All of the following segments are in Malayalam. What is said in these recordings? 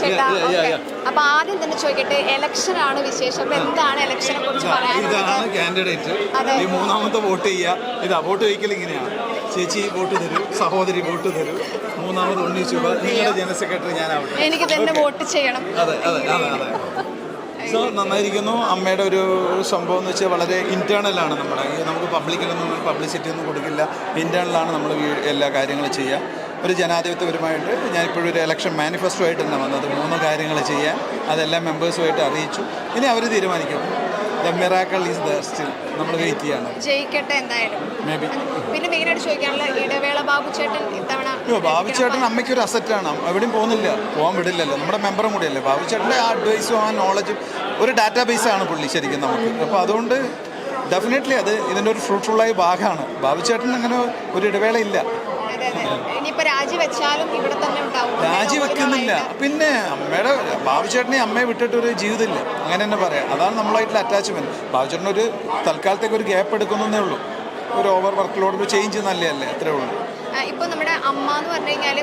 ചേട്ടാ അപ്പൊ ആദ്യം തന്നെ ചോദിക്കട്ടെ ഇലക്ഷൻ ആണ് വിശേഷം. അപ്പൊ എന്താണ് ഇലക്ഷനെ കുറിച്ച് ഇതാണ് കാൻഡിഡേറ്റ് ഈ മൂന്നാമത്തെ വോട്ട് ചെയ്യുക. ഇതാ വോട്ട് ചോദിക്കൽ ഇങ്ങനെയാണ്. ചേച്ചി വോട്ട് തരൂ സഹോദരി വോട്ട് തരൂ. മൂന്നാമത് ഉണ്ണീച്ചു നിങ്ങളുടെ ജനറൽ സെക്രട്ടറി ഞാനാവട്ടെ. എനിക്ക് തന്നെ വോട്ട് ചെയ്യണം. അതെ അതെ അതെ അതെ സോ നന്നായിരിക്കുന്നു. അമ്മയുടെ ഒരു സംഭവം എന്ന് വെച്ചാൽ വളരെ ഇന്റേർണലാണ് നമ്മുടെ. നമുക്ക് പബ്ലിക്കിലൊന്നും പബ്ലിസിറ്റി ഒന്നും കൊടുക്കില്ല. ഇന്റേർണലാണ് നമ്മൾ എല്ലാ കാര്യങ്ങളും ചെയ്യുക. ഒരു ജനാധിപത്യപരമായിട്ട് ഞാനിപ്പോഴൊരു ഒരു ഇലക്ഷൻ മാനിഫെസ്റ്റോ ആയിട്ട് തന്നെ വന്നത് മൂന്ന് കാര്യങ്ങൾ ചെയ്യാൻ അതെല്ലാം മെമ്പേഴ്സുമായിട്ട് അറിയിച്ചു. ഇനി അവർ തീരുമാനിക്കും. The miracle is the still നമ്മൾ വെയിറ്റ് ചെയ്യാണ്. ജയിക്കട്ടെ എന്തായാലും. മേ ബി പിന്നെ മെയിനായിട്ട് ചോദിക്കാനുള്ള ഇടവേള ബാബു ചേട്ടൻ ഇത്തവണ അയ്യോ ബാബുച്ചേട്ടൻ അമ്മയ്ക്ക് ഒരു അസറ്റാണ് എവിടെയും പോകുന്നില്ല. പോകാൻ വിടില്ലല്ലോ. നമ്മുടെ മെമ്പറും കൂടിയല്ലേ. ബാബുചേട്ടന്റെ ആ അഡ്വൈസും ആ നോളജും ഒരു ഡാറ്റാ ബേസാണ് പുള്ളി ശരിക്കും നമുക്ക്. അപ്പോൾ അതുകൊണ്ട് ഡെഫിനറ്റ്ലി അത് ഇതിന്റെ ഒരു ഫ്രൂട്ട്ഫുള്ളായ ഭാഗമാണ്. ബാബുചേട്ടൻ അങ്ങനെ ഒരു ഇടവേള ഇല്ല. രാജിവെക്കുന്നില്ല പിന്നെ അമ്മയുടെ ബാബുചേട്ടനെ അമ്മയെ വിട്ടിട്ട് ഒരു ജീവിതമില്ല. അങ്ങനെ തന്നെ പറയാം. അതാണ് നമ്മളായിട്ടുള്ള അറ്റാച്ച്മെന്റ് ബാബുച്ചേട്ടൻ ഒരു തൽക്കാലത്തേക്ക് ഒരു ഗ്യാപ്പ് എടുക്കുന്നേ ഉള്ളൂ. ഒരു ഓവർ വർക്ക് ലോഡ് ചേഞ്ച് നല്ലതല്ലേ അത്രേ ഉള്ളൂ. ഇപ്പൊ നമ്മുടെ അമ്മ എന്ന് പറഞ്ഞു കഴിഞ്ഞാൽ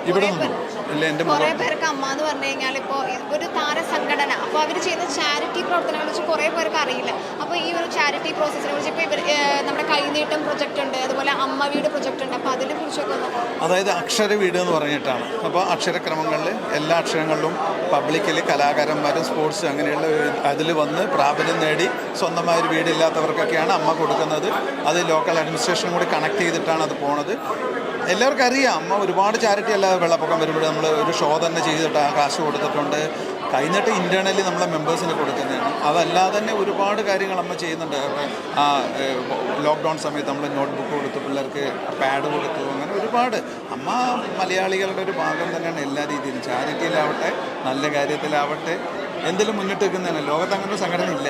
കുറെ പേർക്ക് അമ്മ എന്ന് പറഞ്ഞു കഴിഞ്ഞാൽ ഇപ്പോ ഒരു താര സംഘടന അപ്പൊ അവർ ചെയ്യുന്ന ചാരിറ്റി പ്രവർത്തനങ്ങളെ കുറിച്ച് കുറെ പേർക്ക് അറിയില്ല. അപ്പൊ ഈ ഒരു ചാരിറ്റി പ്രോസസ്സിനെ കുറിച്ച് ഇപ്പൊ ഇവർ നമ്മുടെ കൈനീട്ടം പ്രൊജക്ട് ഉണ്ട്. അതുപോലെ അമ്മ വീട് പ്രൊജക്ട് ഉണ്ട്. അപ്പൊ അതിനെ കുറിച്ചൊക്കെ അതായത് അക്ഷര വീട് എന്ന് പറഞ്ഞിട്ടാണ്. അപ്പോൾ അക്ഷരക്രമങ്ങളിൽ എല്ലാ അക്ഷരങ്ങളിലും പബ്ലിക്കിൽ കലാകാരന്മാരും സ്പോർട്സ് അങ്ങനെയുള്ള അതിൽ വന്ന് പ്രാബല്യം നേടി സ്വന്തമായ ഒരു വീടില്ലാത്തവർക്കൊക്കെയാണ് അമ്മ കൊടുക്കുന്നത്. അത് ലോക്കൽ അഡ്മിനിസ്ട്രേഷനും കൂടി കണക്ട് ചെയ്തിട്ടാണ് അത് പോണത്. എല്ലാവർക്കും അറിയാം. അമ്മ ഒരുപാട് ചാരിറ്റി അല്ലാതെ വെള്ളപ്പൊക്കം വരുമ്പോൾ നമ്മൾ ഒരു ഷോ തന്നെ ചെയ്തിട്ട് ആ കാശ് കൊടുത്തിട്ടുണ്ട്. കഴിഞ്ഞിട്ട് ഇന്റേർണലി നമ്മളെ മെമ്പേഴ്സിന് കൊടുക്കുന്നതാണ്. അതല്ലാതെ തന്നെ ഒരുപാട് കാര്യങ്ങൾ അമ്മ ചെയ്യുന്നുണ്ട്. ആ ലോക്ക്ഡൗൺ സമയത്ത് നമ്മൾ നോട്ട്ബുക്ക് കൊടുത്തു പിള്ളേർക്ക് പാഡ് കൊടുത്തു അങ്ങനെ ഒരുപാട്. അമ്മ മലയാളികളുടെ ഒരു ഭാഗം തന്നെയാണ് എല്ലാ രീതിയിലും. ചാരിറ്റിയിലാവട്ടെ നല്ല കാര്യത്തിലാവട്ടെ എന്തെങ്കിലും മുന്നിട്ട് വെക്കുന്നതാണ് ലോകത്ത് അങ്ങനെ സംഘടന ഇല്ല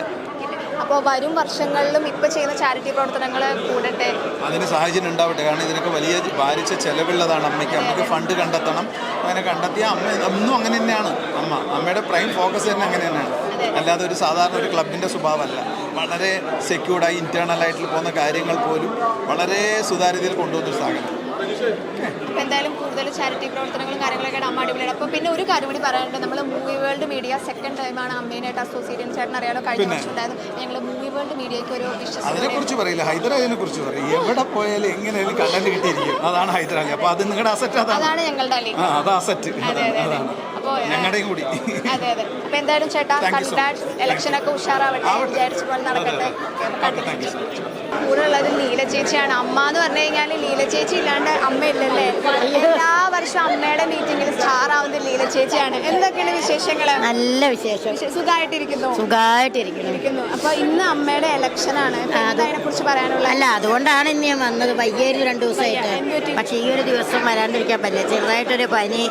അപ്പോൾ വരും വർഷങ്ങളിലും ഇപ്പോൾ ചെയ്യുന്ന ചാരിറ്റി പ്രവർത്തനങ്ങൾ കൂടട്ടെ? അതിന് സാഹചര്യം ഉണ്ടാവട്ടെ കാരണം ഇതിനൊക്കെ വലിയ ഭാരിച്ച ചെലവുള്ളതാണ് അമ്മയ്ക്ക്. അമ്മയ്ക്ക് ഫണ്ട് കണ്ടെത്തണം. അങ്ങനെ കണ്ടെത്തിയ അമ്മ ഒന്നും അങ്ങനെ തന്നെയാണ്. അമ്മ അമ്മയുടെ പ്രൈം ഫോക്കസ് തന്നെ അങ്ങനെ തന്നെയാണ്. അല്ലാതെ ഒരു സാധാരണ ഒരു ക്ലബിന്റെ സ്വഭാവമല്ല. വളരെ സെക്യൂർഡായി ഇന്റേർണലായിട്ട് പോകുന്ന കാര്യങ്ങൾ പോലും വളരെ സുതാര്യതയിൽ കൊണ്ടുവന്നൊരു സാധനം. അപ്പോൾ എന്തായാലും കൂടുതൽ ചാരിറ്റി പ്രവർത്തനങ്ങളും കാര്യങ്ങളൊക്കെ അമ്മ അടിപൊളിയാണ്. അപ്പോൾ പിന്നെ ഒരു കാര്യം കൂടി പറയാനുണ്ട്. നമ്മൾ മൂവി വേൾഡ് മീഡിയ സെക്കൻഡ് ടൈമാണ് അമ്മേനായിട്ട് അസോസിയേറ്റ് ചേട്ടൻ അറിയാലോ കഴിഞ്ഞ. വർഷം ഉണ്ടായിരുന്നു. ഞങ്ങൾ മൂവി വേൾഡ് മീഡിയയ്ക്ക് ഒരു അതിനെക്കുറിച്ച് പറയില്ല. ഹൈദരാബാദിനെ കുറിച്ച് പറയും. എവിടെ പോയാലും എങ്ങനെയാലും കണ്ടന്റ് കിട്ടിയിരിക്കും. അതാണ് ഹൈദരാബാദ് അപ്പോൾ അത് നിങ്ങളുടെ അസറ്റ് അതാണ്. ഞങ്ങളുടെ അത് അസറ്റ് അതെ അതെ അതെ. അതാണ് അപ്പോൾ ഞങ്ങളുടെയും കൂടി. അതെ അതെ. അപ്പോൾ എന്തായാലും ചേട്ടാ Thank ഇലക്ഷനൊക്കെ കൺഗ്രാറ്റ്സ് ഇലക്ഷൻ ഒക്കെ ഉഷാറാവട്ടെ. വിചാരിച്ച പോലെ നടക്കട്ടെ. ലീല ചേച്ചിയാണ്. അമ്മ എന്ന് പറഞ്ഞു കഴിഞ്ഞാൽ ലീല ചേച്ചി ഇല്ലാണ്ട് അമ്മ ഇല്ലല്ലേ എല്ലാ വർഷവും അമ്മയുടെ മീറ്റിംഗിൽ സ്റ്റാർ ആവുന്ന ലീല ചേച്ചിയാണ്. എന്തൊക്കെയാണ് വിശേഷങ്ങൾ നല്ല വിശേഷം. സുഖമായിട്ടിരിക്കുന്നു സുഖമായിട്ടിരിക്കുന്നു അപ്പൊ ഇന്ന് അമ്മയുടെ ഇലക്ഷൻ ആണ്. അതിനെ കുറിച്ച് പറയാനുള്ള അല്ല അതുകൊണ്ടാണ് ഇന്ന് ഞാൻ വന്നത്. വൈകിയൊരു രണ്ടു ദിവസമായിട്ട് പക്ഷേ ഈ ഒരു ദിവസം വരാണ്ടിരിക്കാൻ പറ്റില്ല. ചെറുതായിട്ടൊരു പനി.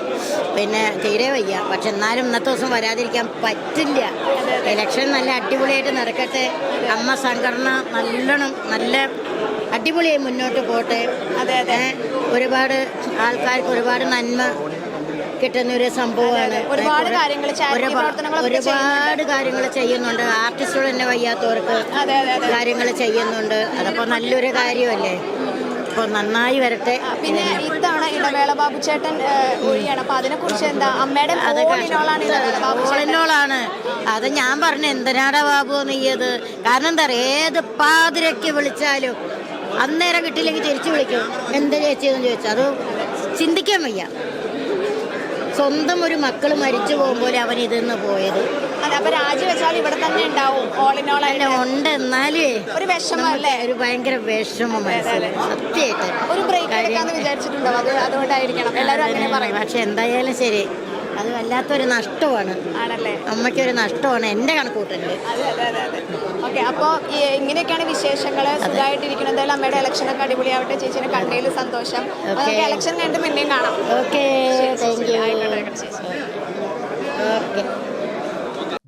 പിന്നെ തീരെ വയ്യ. പക്ഷെ എന്നാലും ഇന്നത്തെ ദിവസം വരാതിരിക്കാൻ പറ്റില്ല. ഇലക്ഷൻ നല്ല അടിപൊളിയായിട്ട് നടക്കട്ടെ. അമ്മ സംഘടന നല്ലോണം നല്ല അടിപൊളിയായി മുന്നോട്ട് പോട്ടെ. ഒരുപാട് ആൾക്കാർക്ക് ഒരുപാട് നന്മ കിട്ടുന്ന ഒരു സംഭവമാണ് ഒരുപാട് കാര്യങ്ങൾ ഒരുപാട് ചെയ്യുന്നുണ്ട്. ആർട്ടിസ്റ്റുകൾ തന്നെ വയ്യാത്തവർക്ക് കാര്യങ്ങൾ ചെയ്യുന്നുണ്ട്. അതപ്പോൾ നല്ലൊരു കാര്യമല്ലേ? അപ്പോൾ നന്നായി വരട്ടെ. പിന്നെ ഇത്തവണ ഇടവേള ബാബു ചേട്ടൻ ഒഴിയാണ്. അപ്പൊ അതിനെക്കുറിച്ച് എന്താ? അമ്മയുടെ ഓളിനോളാണ് അത് ഞാൻ പറഞ്ഞു എന്തിനാടാ ബാബു നീയത് കാരണം എന്താ പറയുക ഏത് പാതിരയ്ക്ക് വിളിച്ചാലും അന്നേരം കിട്ടിയില്ലെങ്കിൽ തിരിച്ചു വിളിക്കും. എന്ത് ചേച്ചിയെന്ന് ചോദിച്ചാൽ അത് ചിന്തിക്കാൻ വയ്യ. സ്വന്തം ഒരു മക്കൾ മരിച്ചു പോകുമ്പോൾ അവൻ ഇതിന്ന് പോയത്. അപ്പൊ രാജിവെച്ചാൽ ഇവിടെ തന്നെ ഉണ്ടാവും. ഉണ്ട് എന്നാലേ ഒരു ഒരു ഭയങ്കര വിഷമം സത്യമായിട്ട്. ഒരു ബ്രേക്ക് എടുക്കാന്ന് വിചാരിച്ചിട്ടുണ്ടോ? അത് അതുകൊണ്ടായിരിക്കണം. എല്ലാവരും അങ്ങനെ പറയും. പക്ഷെ എന്തായാലും ശരി അത് വല്ലാത്തൊരു നഷ്ടമാണ്. ആണല്ലേ? അമ്മയ്ക്കൊരു നഷ്ടമാണ് എന്റെ കണക്കൂട്ടലിൽ ഓക്കെ അപ്പോൾ ഇങ്ങനെയൊക്കെയാണ് വിശേഷങ്ങൾ സുഖമായിട്ടിരിക്കുന്നത്. എന്തായാലും അമ്മയുടെ ഇലക്ഷൻ ഒക്കെ അടിപൊളിയാവട്ടെ. ചേച്ചിനെ കണ്ടതിൽ സന്തോഷം. നമുക്ക് ഇലക്ഷൻ കഴിഞ്ഞിട്ട് പിന്നെയും കാണാം. Okay thank you. Okay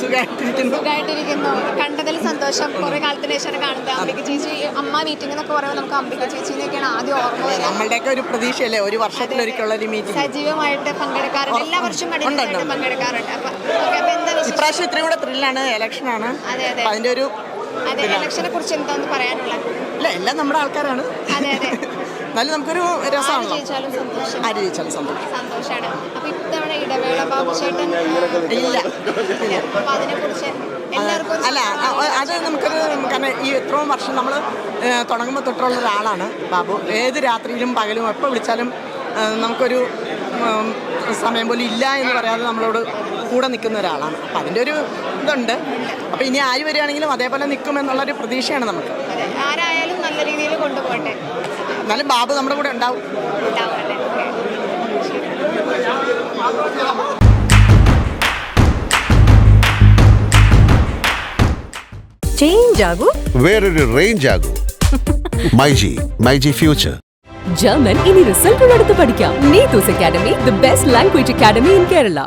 സുഖമായിട്ടിരിക്കുന്നു കണ്ടതിൽ സന്തോഷം. കുറെ കാലത്തിന് ശേഷം കാണുന്നത് അംബിക ചേച്ചി. അമ്മ മീറ്റിംഗ് എന്നൊക്കെ പറയുമ്പോൾ നമുക്ക് അംബിക ചേച്ചിനെയൊക്കെയാണ് ആദ്യം ഓർമ്മ വരുന്നത് നമ്മളുടെയൊക്കെ ഒരു പ്രതീക്ഷയല്ലേ? ഒരു വർഷത്തിലൊരിക്കലുള്ള ഒരു മീറ്റിംഗ് സജീവമായിട്ട് പങ്കെടുക്കാറുണ്ട്. എല്ലാ വർഷവും പങ്കെടുക്കാറുണ്ട്. അപ്പൊ എന്താ ഇപ്രാവശ്യം ഇത്രയും കൂടെ ത്രില്ലാണ്. ഇലക്ഷനാണ് അതിന്റെ ഒരു അതെ ഇലക്ഷനെ കുറിച്ച് എന്താ പറയാനുള്ളത്? ഇല്ല എല്ലാം നമ്മുടെ ആൾക്കാരാണ്. അതെ അതെ. എന്നാലും നമുക്കൊരു രസമാണ് ആര് ജയിച്ചാലും സന്തോഷം. അപ്പൊ ഇത്തവണ ഇടവേള ബാബു ചേട്ടൻ ഇല്ല. അപ്പൊ അതിനെക്കുറിച്ച് എല്ലാവർക്കും അല്ല അത് നമുക്കൊരു കാരണം ഈ ഇത്രയും വർഷം നമ്മൾ തുടങ്ങുമ്പോൾ തൊട്ടുള്ള ഒരാളാണ് ബാബു. ഏത് രാത്രിയിലും പകലും എപ്പോൾ വിളിച്ചാലും നമുക്കൊരു സമയം പോലും ഇല്ല എന്ന് പറയാതെ നമ്മളോട് കൂടെ നിൽക്കുന്ന ഒരാളാണ്. അപ്പം അതിന്റെ ഒരു ഇതുണ്ട്. അപ്പോൾ ഇനി ആര് വരികയാണെങ്കിലും അതേപോലെ നിൽക്കുമെന്നുള്ളൊരു പ്രതീക്ഷയാണ് നമുക്ക്. ആരായാലും നല്ല രീതിയിൽ കൊണ്ടുപോകട്ടെ. എന്നാലും ബാബു നമ്മുടെ കൂടെ ഉണ്ടാവും. ചേഞ്ച് ആകൂ. വേറൊരു range ആകൂ. MyG myG future German ഇനി റിസൾട്ടുള്ളടുത്ത് പഠിക്കാം. Neethu's academy the best language academy in Kerala